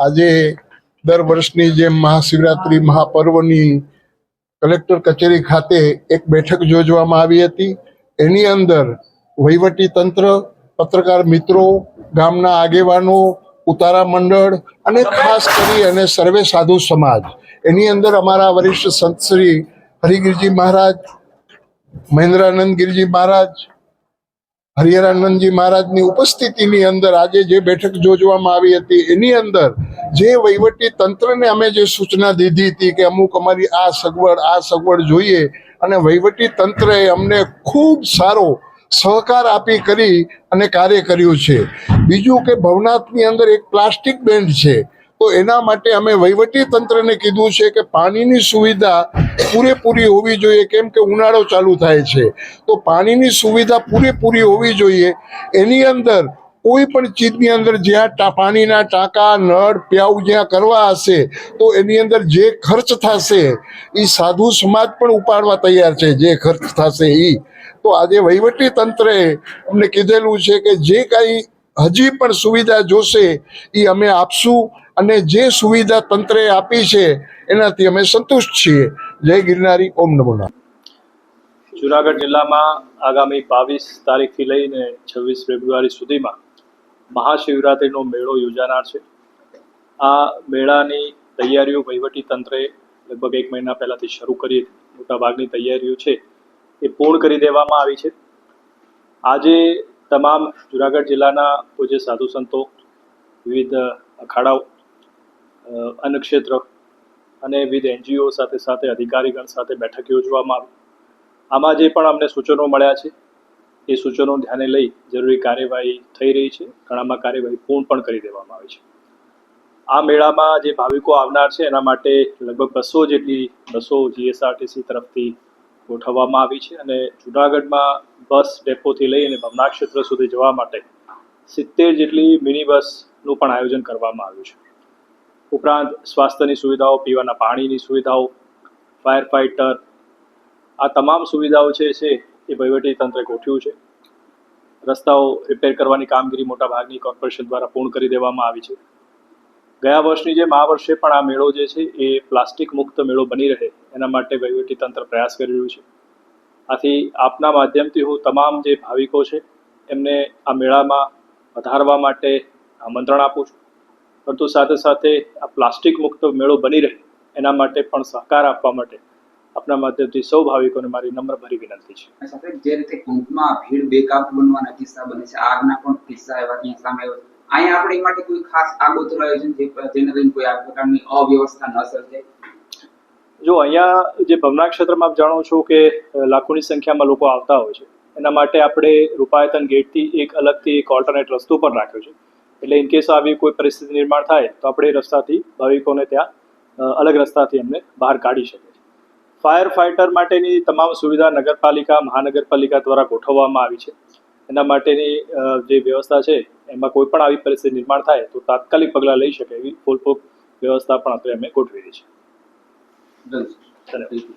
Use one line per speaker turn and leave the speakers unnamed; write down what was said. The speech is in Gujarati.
આજે દર વર્ષની જેમ મહાશિવરાત્રિ મહાપર્વની કલેક્ટર કચેરી ખાતે એક બેઠક યોજવામાં આવી હતી. એની અંદર વહીવટી તંત્ર, પત્રકાર મિત્રો, ગામના આગેવાનો, ઉતારા મંડળ અને ખાસ કરી અને સર્વે સાધુ સમાજ. એની અંદર અમારા વરિષ્ઠ સંત શ્રી હરિગીરજી મહારાજ, મહેન્દ્રાનંદ ગિરજી મહારાજ હરિહરાનંદજી મહારાજની ઉપસ્થિતિની અંદર આજે જે બેઠક યોજવામાં આવી હતી, એની અંદર જે વહીવટી તંત્રને અમે જે સૂચના દીધી હતી કે અમુક અમારી આ સગવડ આ સગવડ જોઈએ અને વહીવટી તંત્રએ અમને ખૂબ સારો સહકાર આપી કરી અને કાર્ય કર્યું છે. બીજું કે ભવનાથની અંદર એક પ્લાસ્ટિક બેન્ડ છે. તો એના માટે અમે વહીવટી તંત્રને કીધું છે કે પાણીની સુવિધા પૂરેપૂરી હોવી જોઈએ, કેમ કે ઉનાળો ચાલુ થાય છે. તો પાણીની સુવિધા પૂરેપૂરી હોવી જોઈએ. એની અંદર કોઈ પણ ચીજની અંદર જ્યાં પાણીના ટાંકા, નળ, પ્યાઉ જ્યાં કરવા હશે, તો એની અંદર જે ખર્ચ થશે એ સાધુ સમાજ પણ ઉપાડવા તૈયાર છે, જે ખર્ચ થશે એ તો આજે વહીવટી તંત્રએ અમને કીધેલું છે કે જે કાંઈ હજી પણ સુવિધા જોશે એ અમે આપશું. અને જે સુવિધા તંત્રે આપી છે, એનાથી અમે સંતુષ્ટ છીએ. જય ગિરનારી, ઓમ નમો
જુનાગઢ જિલ્લામાં આગામી બાવીસ તારીખથી લઈને છવ્વીસ ફેબ્રુઆરી સુધીમાં મહાશિવરાત્રિનો મેળો યોજાનાર છે. આ મેળાની તૈયારીઓ વહીવટી તંત્રે લગભગ એક મહિના પહેલાંથી શરૂ કરી મોટાભાગની તૈયારીઓ છે એ પૂર્ણ કરી દેવામાં આવી છે. આજે તમામ જુનાગઢ જિલ્લાના પૂજ્ય સાધુ સંતો, વિવિધ અખાડાઓ અન્નક્ષેત્ર અને વિવિધ એનજીઓ સાથે સાથે અધિકારીગણ સાથે બેઠક યોજવામાં આવી. આમાં જે પણ અમને સૂચનો મળ્યા છે, એ સૂચનો ધ્યાને લઈ જરૂરી કાર્યવાહી થઈ રહી છે. ઘણામાં કાર્યવાહી પૂર્ણ પણ કરી દેવામાં આવી છે. આ મેળામાં જે ભાવિકો આવનાર છે, એના માટે લગભગ બસો જેટલી બસો જીએસઆરટીસી તરફથી ગોઠવવામાં આવી છે અને જુનાગઢમાં બસ ડેપોથી લઈ અને ભવનાથ ક્ષેત્ર સુધી જવા માટે સિત્તેર જેટલી મિની બસનું પણ આયોજન કરવામાં આવ્યું છે. ઉપરાંત સ્વાસ્થ્યની સુવિધાઓ, પીવાના પાણીની સુવિધાઓ ફાયર ફાઇટર આ તમામ સુવિધાઓ છે છે એ વહીવટી તંત્રે ગોઠવ્યું છે. રસ્તાઓ રિપેર કરવાની કામગીરી મોટા ભાગની કોર્પોરેશન દ્વારા પૂર્ણ કરી દેવામાં આવી છે. ગયા વર્ષની જેમ આ વર્ષે પણ આ મેળો જે છે એ પ્લાસ્ટિક મુક્ત મેળો બની રહે, એના માટે વહીવટી તંત્ર પ્રયાસ કરી રહ્યું છે. આથી આપના માધ્યમથી હું તમામ જે ભાવિકો છે, એમને આ મેળામાં વધારવા માટે આમંત્રણ આપું છું. પરંતુ સાથે સાથે આ પ્લાસ્ટિક મુક્ત મેળો બની રહે એના માટે પણ સહકાર આપવા માટે આપના માધ્યમથી સૌ ભાવિકોને મારી નમ્રભરી વિનંતી છે.
સાથે જે રીતે કુંભમાં ભીડ બેકાબુ બનવાના કિસ્સા બને છે આગના પણ કિસ્સા એવા ત્યાં સામે અહીંયા આપણે માટે કોઈ ખાસ આગોતરું આયોજન જે જેને લઈને કોઈ આ પ્રકારની અવ્યવસ્થા ન સર્જાય?
જો અહીંયા જે ભવનાથ ક્ષેત્રમાં આપ જાણો છો કે લાખોની સંખ્યામાં લોકો આવતા હોય છે એના માટે આપણે રૂપાયતન ગેટથી એક અલગથી એક ઓલ્ટરનેટ રસ્તો પણ રાખ્યો છે. એટલે ઇન કેસ આવી કોઈ પરિસ્થિતિ નિર્માણ થાય તો આપણે રસ્તાથી ભાવિકોને ત્યાં અલગ રસ્તાથી એમને બહાર કાઢી શકીએ ફાયર ફાઇટર માટેની તમામ સુવિધા નગરપાલિકા મહાનગરપાલિકા દ્વારા ગોઠવવામાં આવી છે. એના માટેની જે વ્યવસ્થા છે એમાં કોઈ પણ આવી પરિસ્થિતિ નિર્માણ થાય તો તાત્કાલિક પગલાં લઈ શકે એવી ફૂલપ્રૂફ વ્યવસ્થા પણ અત્યારે અમે ગોઠવી છે. ધન્યવાદ.